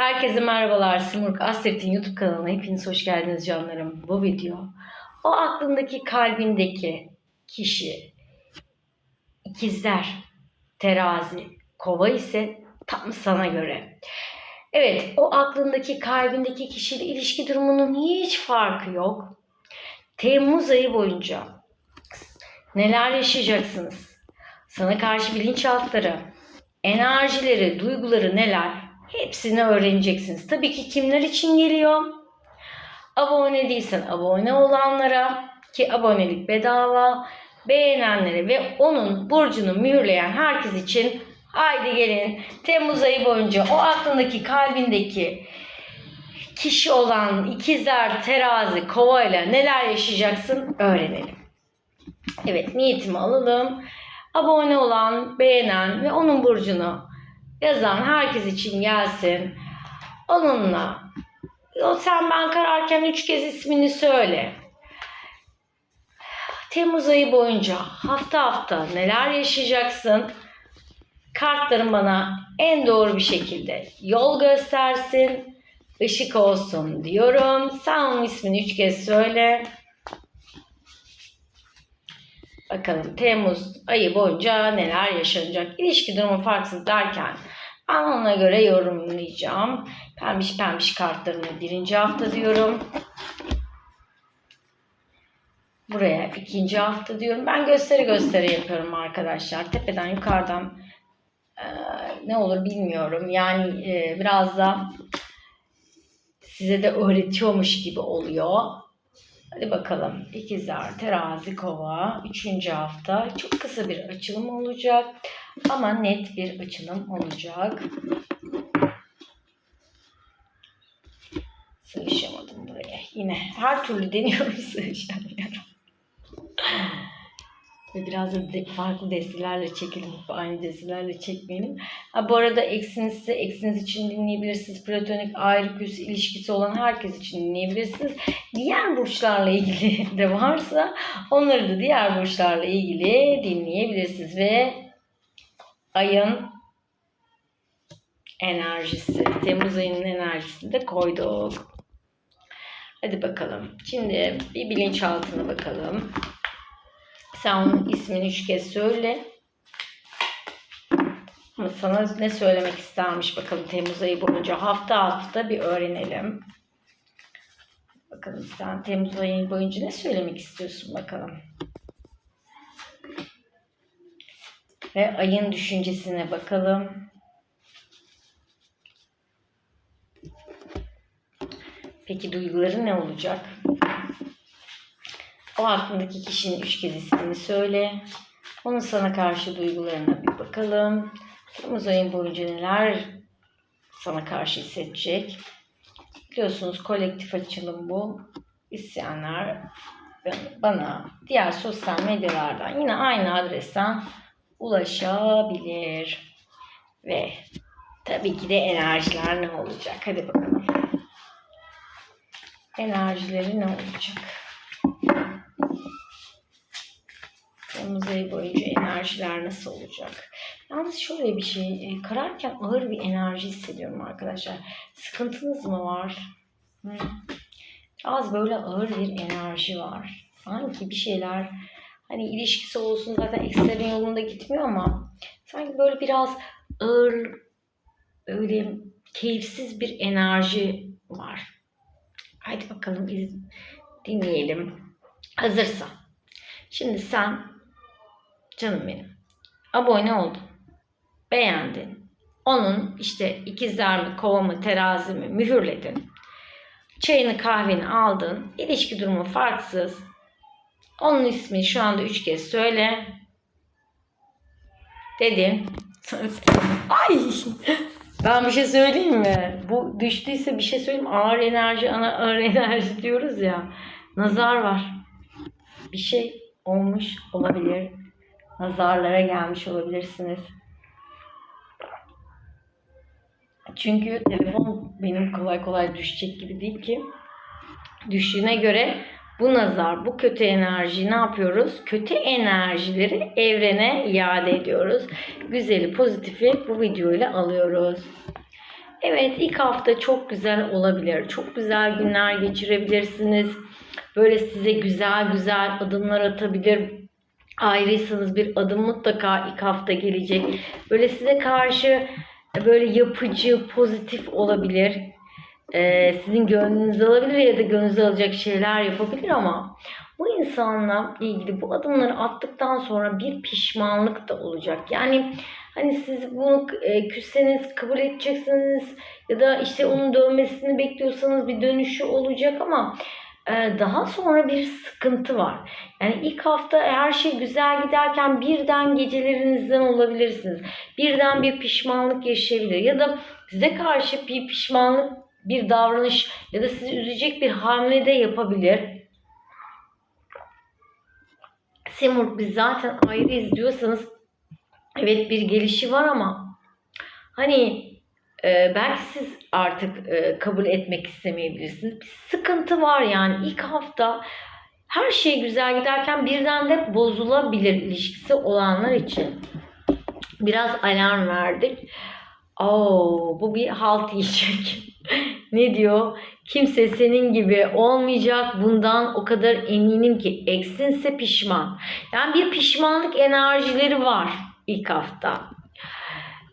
Herkese merhabalar. Simurg Asret'in YouTube kanalına hepiniz hoş geldiniz canlarım. Bu video o aklındaki kalbindeki kişi ikizler, terazi, kova ise tam sana göre. Evet o aklındaki kalbindeki kişiyle ilişki durumunun hiç farkı yok. Temmuz ayı boyunca neler yaşayacaksınız? Sana karşı bilinçaltları, enerjileri, duyguları neler? Hepsini öğreneceksiniz. Tabii ki kimler için geliyor? Abone değilsen abone olanlara ki abonelik bedava, beğenenlere ve onun burcunu mühürleyen herkes için haydi gelin Temmuz ayı boyunca o aklındaki kalbindeki kişi olan ikizler, terazi, kova ile neler yaşayacaksın öğrenelim. Evet niyetimi alalım. Abone olan, beğenen ve onun burcunu yazan herkes için gelsin. Onunla o sen ben kararken üç kez ismini söyle. Temmuz ayı boyunca hafta hafta neler yaşayacaksın? Kartlarım bana en doğru bir şekilde yol göstersin, ışık olsun diyorum. Sen onun ismini üç kez söyle. Bakalım Temmuz ayı boyunca neler yaşanacak? İlişki durumu farksız derken ben ona göre yorumlayacağım. Pembiş pembiş kartlarını birinci hafta diyorum. Buraya ikinci hafta diyorum. Ben gösteri gösteri yapıyorum arkadaşlar. Tepeden yukarıdan e, ne olur bilmiyorum. Yani e, biraz da size de öğretiyormuş gibi oluyor. Hadi bakalım. İkizler, terazi, kova. Üçüncü hafta. Çok kısa bir açılım olacak. Ama net bir açılım olacak. Sığışamadım buraya. Yine her türlü deniyorum sığışamıyorum. Ve biraz da farklı destelerle çekelim. Aynı destelerle çekmeyelim. Ha, bu arada eksinizse eksiniz için dinleyebilirsiniz. Platonik ayrı küs ilişkisi olan herkes için dinleyebilirsiniz. Diğer burçlarla ilgili de varsa onları da diğer burçlarla ilgili dinleyebilirsiniz. Ve ayın enerjisi, Temmuz ayının enerjisini de koyduk. Hadi bakalım. Şimdi bir bilinçaltına bakalım. Sen onun ismini üç kez söyle. Ama sana ne söylemek istermiş bakalım Temmuz ayı boyunca. Hafta hafta bir öğrenelim. Bakalım sen Temmuz ayı boyunca ne söylemek istiyorsun bakalım. Ve ayın düşüncesine bakalım. Peki duyguları ne olacak? O aklındaki kişinin üç kez ismini söyle. Onun sana karşı duygularına bir bakalım. Temmuz ayın boyunca neler sana karşı hissedecek? Biliyorsunuz kolektif açılım bu. İsteyenler bana diğer sosyal medyalardan yine aynı adresten ulaşabilir. Ve tabii ki de enerjiler ne olacak? Hadi bakalım. Enerjileri ne olacak? Temmuz ayı boyunca enerjiler nasıl olacak? Yalnız şöyle bir şey, e, kararken ağır bir enerji hissediyorum arkadaşlar. Sıkıntınız mı var? Hı. Az böyle ağır bir enerji var. Sanki bir şeyler hani ilişkisi olsun zaten ekstrem yolunda gitmiyor ama sanki böyle biraz ağır öyle keyifsiz bir enerji var. Haydi bakalım biz dinleyelim. Hazırsan. Şimdi sen canım benim abone oldun. Beğendin. Onun işte ikizler mi, kova mı, terazi mi mühürledin. Çayını kahveni aldın. İlişki durumu farksız. Onun ismini şu anda üç kez söyle. Dedim. Ay! Ben bir şey söyleyeyim mi? Bu düştüyse bir şey söyleyeyim. Ağır enerji, ana ağır enerji diyoruz ya. Nazar var. Bir şey olmuş olabilir. Nazarlara gelmiş olabilirsiniz. Çünkü telefon benim kolay kolay düşecek gibi değil ki. Düştüğüne göre bu nazar, bu kötü enerjiyi ne yapıyoruz? Kötü enerjileri evrene iade ediyoruz. Güzeli, pozitifi bu videoyla alıyoruz. evet ilk hafta çok güzel olabilir. Çok güzel günler geçirebilirsiniz. Böyle size güzel güzel adımlar atabilir. Ayrıysanız bir adım mutlaka ilk hafta gelecek. Böyle size karşı böyle yapıcı, pozitif olabilir. Ee, sizin gönlünüzü alabilir ya da gönlünüzü alacak şeyler yapabilir ama bu insanla ilgili bu adımları attıktan sonra bir pişmanlık da olacak. Yani hani siz bunu e, küsseniz kabul edeceksiniz ya da işte onun dönmesini bekliyorsanız bir dönüşü olacak ama e, daha sonra bir sıkıntı var. Yani ilk hafta her şey güzel giderken birden gecelerinizden olabilirsiniz. Birden bir pişmanlık yaşayabilir ya da size karşı bir pişmanlık, bir davranış ya da sizi üzecek bir hamle de yapabilir. Simurg biz zaten ayrıyız diyorsanız evet bir gelişi var ama hani e, belki siz artık e, kabul etmek istemeyebilirsiniz. Bir sıkıntı var yani ilk hafta her şey güzel giderken birden de bozulabilir ilişkisi olanlar için. Biraz alarm verdik. Oo, bu bir halt yiyecek. Ne diyor? Kimse senin gibi olmayacak. Bundan o kadar eminim ki eksinse pişman. Yani bir pişmanlık enerjileri var ilk hafta.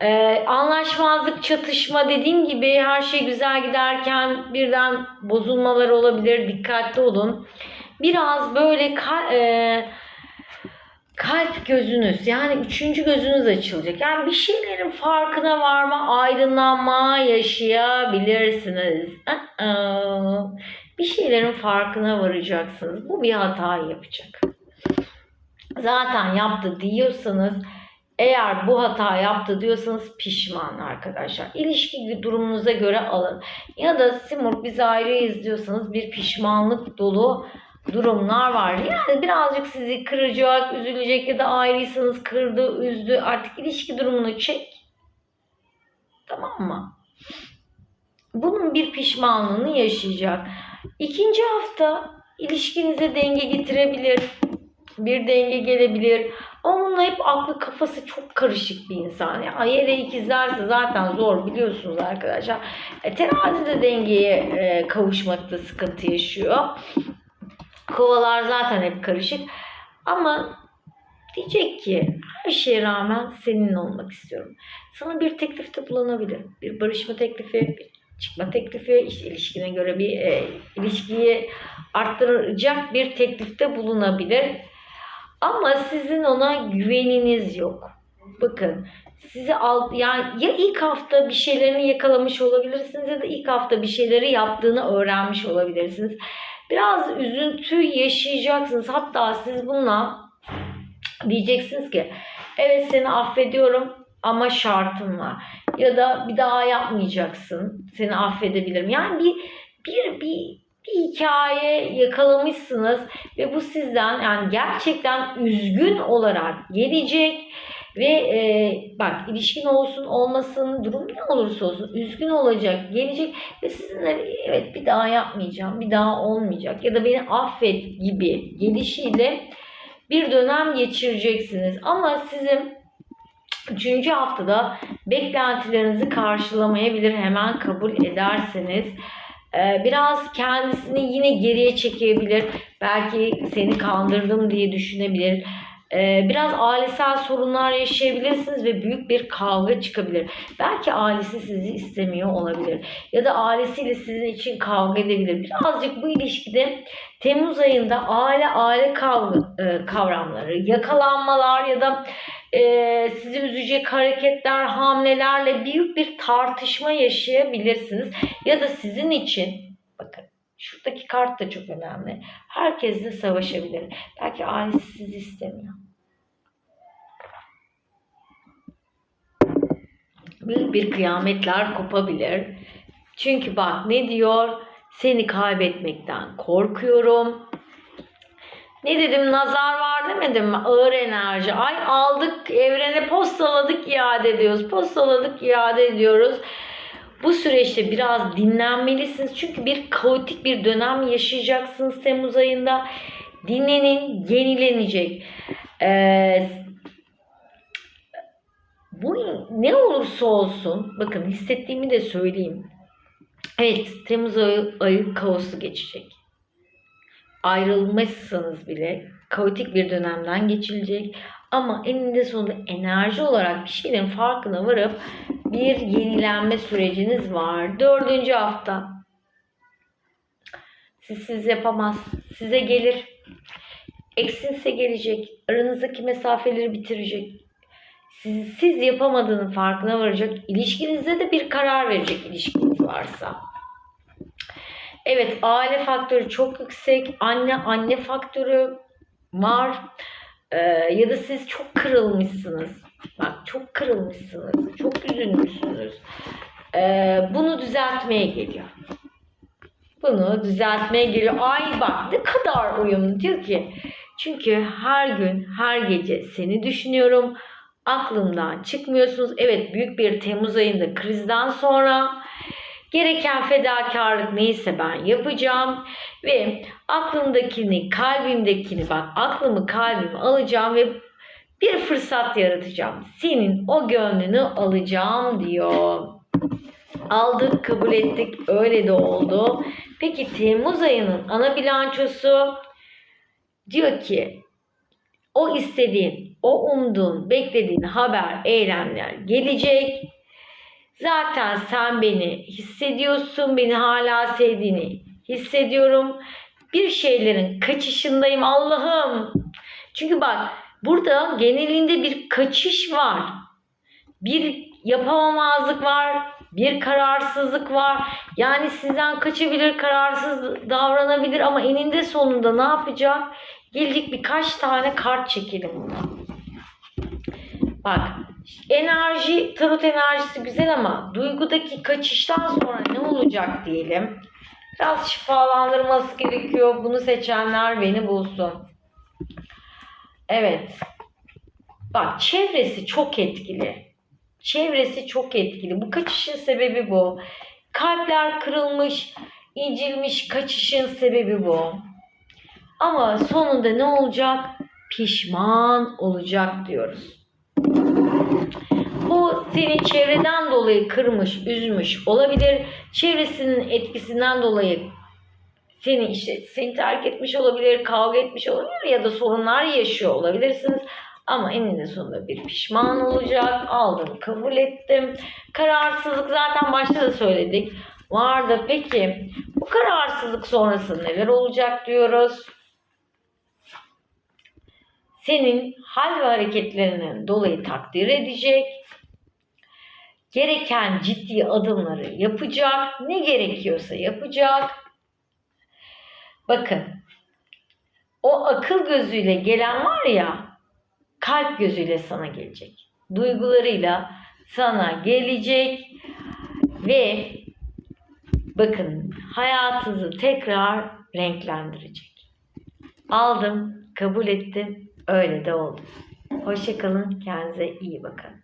Ee, anlaşmazlık, çatışma dediğim gibi her şey güzel giderken birden bozulmalar olabilir. Dikkatli olun. Biraz böyle e, kalp gözünüz yani üçüncü gözünüz açılacak. Yani bir şeylerin farkına varma, aydınlanma yaşayabilirsiniz. Bir şeylerin farkına varacaksınız. Bu bir hatayı yapacak. Zaten yaptı diyorsanız eğer bu hata yaptı diyorsanız pişman arkadaşlar. İlişki durumunuza göre alın. Ya da Simur biz ayrıyız diyorsanız bir pişmanlık dolu durumlar var. Yani birazcık sizi kıracak, üzülecek ya da ayrıysanız kırdı, üzdü. Artık ilişki durumunu çek. Tamam mı? Bunun bir pişmanlığını yaşayacak. İkinci hafta ilişkinize denge getirebilir. Bir denge gelebilir. Ama bununla hep aklı kafası çok karışık bir insan. Yani Ayere ikizlerse zaten zor biliyorsunuz arkadaşlar. E, terazi de dengeye e, kavuşmakta sıkıntı yaşıyor. Kovalar zaten hep karışık. Ama diyecek ki her şeye rağmen seninle olmak istiyorum. Sana bir teklifte bulunabilir. Bir barışma teklifi, bir çıkma teklifi, işte ilişkine göre bir e, ilişkiyi arttıracak bir teklifte bulunabilir. Ama sizin ona güveniniz yok. Bakın sizi al yani ya ilk hafta bir şeylerini yakalamış olabilirsiniz ya da ilk hafta bir şeyleri yaptığını öğrenmiş olabilirsiniz. Biraz üzüntü yaşayacaksınız. Hatta siz bununla diyeceksiniz ki evet seni affediyorum ama şartım var. Ya da bir daha yapmayacaksın. Seni affedebilirim. Yani bir bir bir bir hikaye yakalamışsınız ve bu sizden yani gerçekten üzgün olarak gelecek ve e, bak ilişkin olsun olmasın durum ne olursa olsun üzgün olacak gelecek ve sizinle evet bir daha yapmayacağım bir daha olmayacak ya da beni affet gibi gelişiyle bir dönem geçireceksiniz ama sizin Üçüncü haftada beklentilerinizi karşılamayabilir hemen kabul ederseniz. Ee, biraz kendisini yine geriye çekebilir. Belki seni kandırdım diye düşünebilir. Ee, biraz ailesel sorunlar yaşayabilirsiniz ve büyük bir kavga çıkabilir. Belki ailesi sizi istemiyor olabilir. Ya da ailesiyle sizin için kavga edebilir. Birazcık bu ilişkide Temmuz ayında aile aile kavga, e, kavramları, yakalanmalar ya da e, sizi üzecek hareketler, hamlelerle büyük bir tartışma yaşayabilirsiniz. Ya da sizin için şuradaki kart da çok önemli. Herkesle savaşabilir. Belki ailesi sizi istemiyor. Büyük bir kıyametler kopabilir. Çünkü bak ne diyor? Seni kaybetmekten korkuyorum. Ne dedim nazar var demedim mi? Ağır enerji. Ay aldık evrene postaladık iade ediyoruz. Postaladık iade ediyoruz. Bu süreçte biraz dinlenmelisiniz. Çünkü bir kaotik bir dönem yaşayacaksınız Temmuz ayında. Dinlenin, yenilenecek. Ee, bu ne olursa olsun bakın hissettiğimi de söyleyeyim. Evet Temmuz ayı, ayı kaoslu geçecek. Ayrılmışsınız bile kaotik bir dönemden geçilecek. Ama eninde sonunda enerji olarak bir şeylerin farkına varıp bir yenilenme süreciniz var. Dördüncü hafta. Siz siz yapamaz. Size gelir. Eksinse gelecek. Aranızdaki mesafeleri bitirecek. Siz, siz yapamadığının farkına varacak. İlişkinizde de bir karar verecek ilişkiniz varsa. Evet aile faktörü çok yüksek. Anne anne faktörü var. Ee, ya da siz çok kırılmışsınız. Bak çok kırılmışsınız. Çok üzülmüşsünüz. Ee, bunu düzeltmeye geliyor. Bunu düzeltmeye geliyor. Ay bak ne kadar uyumlu diyor ki. Çünkü her gün, her gece seni düşünüyorum. Aklımdan çıkmıyorsunuz. Evet büyük bir Temmuz ayında krizden sonra gereken fedakarlık neyse ben yapacağım ve aklımdakini, kalbimdekini bak aklımı kalbimi alacağım ve bir fırsat yaratacağım. Senin o gönlünü alacağım diyor. Aldık, kabul ettik. Öyle de oldu. Peki Temmuz ayının ana bilançosu diyor ki o istediğin, o umduğun, beklediğin haber, eylemler gelecek. Zaten sen beni hissediyorsun, beni hala sevdiğini hissediyorum. Bir şeylerin kaçışındayım Allah'ım. Çünkü bak burada genelinde bir kaçış var. Bir yapamamazlık var, bir kararsızlık var. Yani sizden kaçabilir, kararsız davranabilir ama eninde sonunda ne yapacak? Gelecek birkaç tane kart çekelim. Bak enerji, tarot enerjisi güzel ama duygudaki kaçıştan sonra ne olacak diyelim. Biraz şifalandırması gerekiyor. Bunu seçenler beni bulsun. Evet. Bak çevresi çok etkili. Çevresi çok etkili. Bu kaçışın sebebi bu. Kalpler kırılmış, incilmiş kaçışın sebebi bu. Ama sonunda ne olacak? Pişman olacak diyoruz. Bu seni çevreden dolayı kırmış, üzmüş olabilir. Çevresinin etkisinden dolayı seni işte seni terk etmiş olabilir, kavga etmiş olabilir ya da sorunlar yaşıyor olabilirsiniz. Ama eninde sonunda bir pişman olacak. Aldım, kabul ettim. Kararsızlık zaten başta da söyledik. Vardı. Peki bu kararsızlık sonrası neler olacak diyoruz. Senin hal ve hareketlerinden dolayı takdir edecek. Gereken ciddi adımları yapacak. Ne gerekiyorsa yapacak. Bakın o akıl gözüyle gelen var ya kalp gözüyle sana gelecek. Duygularıyla sana gelecek ve bakın hayatınızı tekrar renklendirecek. Aldım, kabul ettim, öyle de oldu. Hoşçakalın, kendinize iyi bakın.